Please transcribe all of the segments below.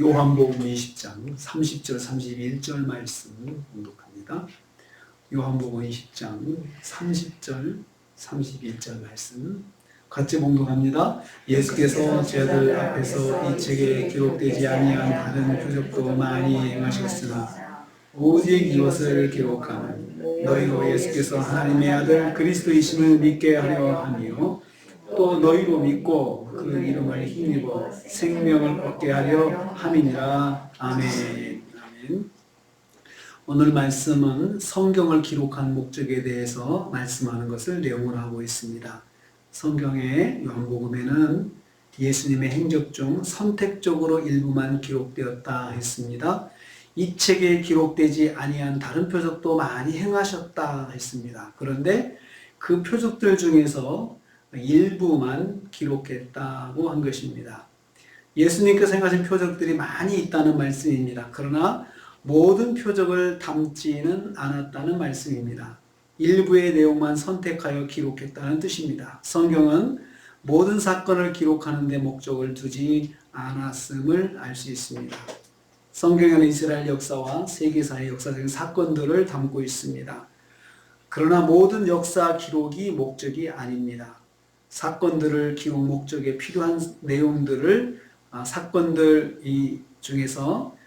요한복음 20장 30절 31절 말씀을 공독합니다. 요한복음 20장 30절 31절 말씀 같이 봉독합니다. 예수께서 저들 앞에서 이 책에 기록되지 아니한 다른 표적도 많이 행하셨으나 오직 이것을 기록하는 너희로 예수께서 하나님의 아들 그리스도이심을 믿게 하려 하며 또 너희로 믿고 그 이름을 힘입어 생명을 얻게 하려 함이니라. 아멘. 아멘. 오늘 말씀은 성경을 기록한 목적에 대해서 말씀하는 것을 내용을 하고 있습니다. 성경의 요한복음에는 예수님의 행적 중 선택적으로 일부만 기록되었다 했습니다. 이 책에 기록되지 아니한 다른 표적도 많이 행하셨다 했습니다. 그런데 그 표적들 중에서 일부만 기록했다고 한 것입니다. 예수님께서 행하신 표적들이 많이 있다는 말씀입니다. 그러나 모든 표적을 담지는 않았다는 말씀입니다. 일부의 내용만 선택하여 기록했다는 뜻입니다. 성경은 모든 사건을 기록하는 데 목적을 두지 않았음을 알 수 있습니다. 성경에는 이스라엘 역사와 세계사의 역사적인 사건들을 담고 있습니다. 그러나 모든 역사 기록이 목적이 아닙니다. 사건들을 기록 목적에 필요한 내용들을 아, 사건들 이 중에서 어,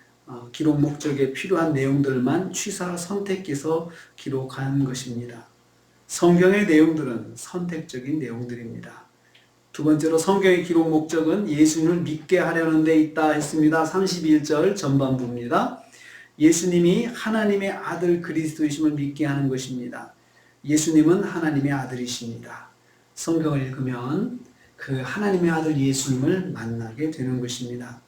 기록 목적에 필요한 내용들만 취사 선택해서 기록한 것입니다. 성경의 내용들은 선택적인 내용들입니다. 두 번째로 성경의 기록 목적은 예수님을 믿게 하려는 데 있다 했습니다. 31절 전반부입니다. 예수님이 하나님의 아들 그리스도이심을 믿게 하는 것입니다. 예수님은 하나님의 아들이십니다. 성경을 읽으면 그 하나님의 아들 예수님을 만나게 되는 것입니다.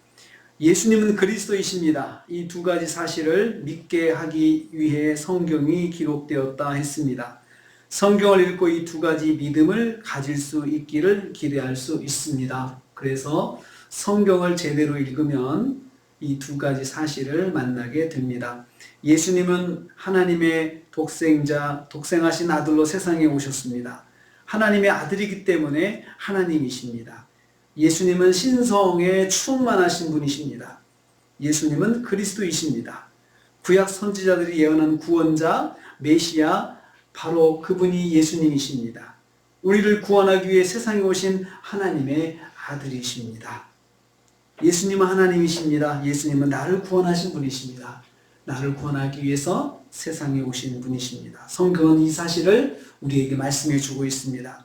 예수님은 그리스도이십니다. 이 두 가지 사실을 믿게 하기 위해 성경이 기록되었다 했습니다. 성경을 읽고 이 두 가지 믿음을 가질 수 있기를 기대할 수 있습니다. 그래서 성경을 제대로 읽으면 이 두 가지 사실을 만나게 됩니다. 예수님은 하나님의 독생자, 독생하신 아들로 세상에 오셨습니다. 하나님의 아들이기 때문에 하나님이십니다. 예수님은 신성에 충만하신 분이십니다. 예수님은 그리스도이십니다. 구약 선지자들이 예언한 구원자, 메시아, 바로 그분이 예수님이십니다. 우리를 구원하기 위해 세상에 오신 하나님의 아들이십니다. 예수님은 하나님이십니다. 예수님은 나를 구원하신 분이십니다. 나를 구원하기 위해서 세상에 오신 분이십니다. 성경은 이 사실을 우리에게 말씀해 주고 있습니다.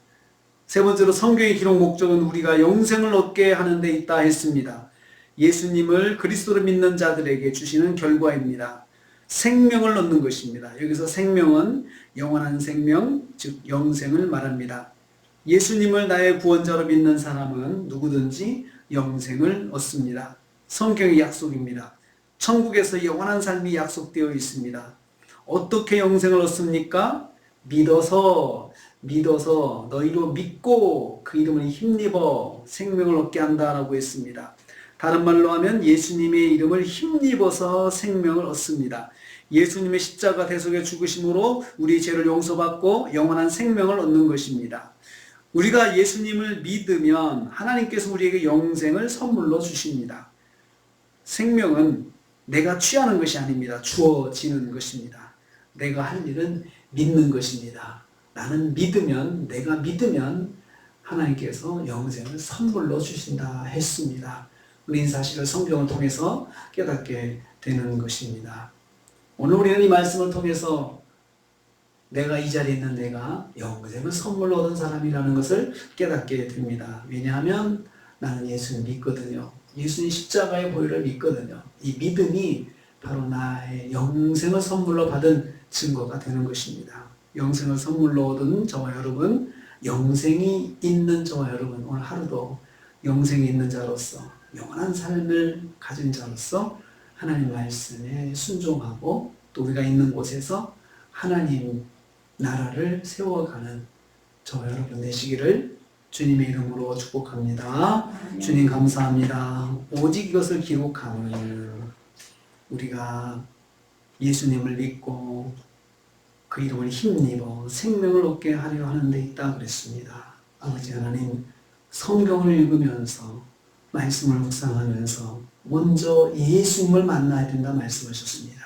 세 번째로 성경의 기록 목적은 우리가 영생을 얻게 하는 데 있다 했습니다. 예수님을 그리스도로 믿는 자들에게 주시는 결과입니다. 생명을 얻는 것입니다. 여기서 생명은 영원한 생명, 즉 영생을 말합니다. 예수님을 나의 구원자로 믿는 사람은 누구든지 영생을 얻습니다. 성경의 약속입니다. 천국에서 영원한 삶이 약속되어 있습니다. 어떻게 영생을 얻습니까? 믿어서 믿어서 너희로 믿고 그 이름을 힘입어 생명을 얻게 한다라고 했습니다. 다른 말로 하면 예수님의 이름을 힘입어서 생명을 얻습니다. 예수님의 십자가 대속의 죽으심으로 우리 죄를 용서받고 영원한 생명을 얻는 것입니다. 우리가 예수님을 믿으면 하나님께서 우리에게 영생을 선물로 주십니다. 생명은 내가 취하는 것이 아닙니다. 주어지는 것입니다. 내가 할 일은 믿는 것입니다. 나는 믿으면, 내가 믿으면 하나님께서 영생을 선물로 주신다 했습니다. 우리 사실을 성경을 통해서 깨닫게 되는 것입니다. 오늘 우리는 이 말씀을 통해서 내가 이 자리에 있는 내가 영생을 선물로 얻은 사람이라는 것을 깨닫게 됩니다. 왜냐하면 나는 예수를 믿거든요. 예수님 십자가의 보혈을 믿거든요. 이 믿음이 바로 나의 영생을 선물로 받은 증거가 되는 것입니다. 영생을 선물로 얻은 저와 여러분, 영생이 있는 저와 여러분, 오늘 하루도 영생이 있는 자로서, 영원한 삶을 가진 자로서 하나님 말씀에 순종하고 또 우리가 있는 곳에서 하나님 나라를 세워가는 저와 여러분 되시기를 주님의 이름으로 축복합니다. 주님 감사합니다. 오직 이것을 기록하는 우리가 예수님을 믿고 그 이름을 힘입어 생명을 얻게 하려 하는 데 있다 그랬습니다. 아버지 하나님 성경을 읽으면서 말씀을 묵상하면서 먼저 예수님을 만나야 된다 말씀하셨습니다.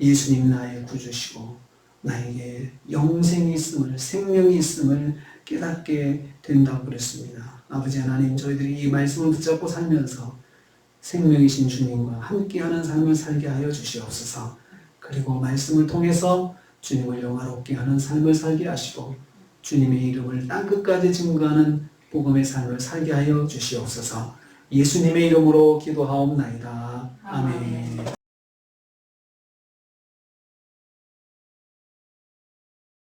예수님 나의 구주시고 나에게 영생이 있음을 생명이 있음을 깨닫게 된다고 그랬습니다. 아버지 하나님 저희들이 이 말씀을 붙잡고 살면서 생명이신 주님과 함께하는 삶을 살게 하여 주시옵소서. 그리고 말씀을 통해서 주님을 영화롭게 하는 삶을 살게 하시고 주님의 이름을 땅 끝까지 증거하는 복음의 삶을 살게 하여 주시옵소서. 예수님의 이름으로 기도하옵나이다. 아멘.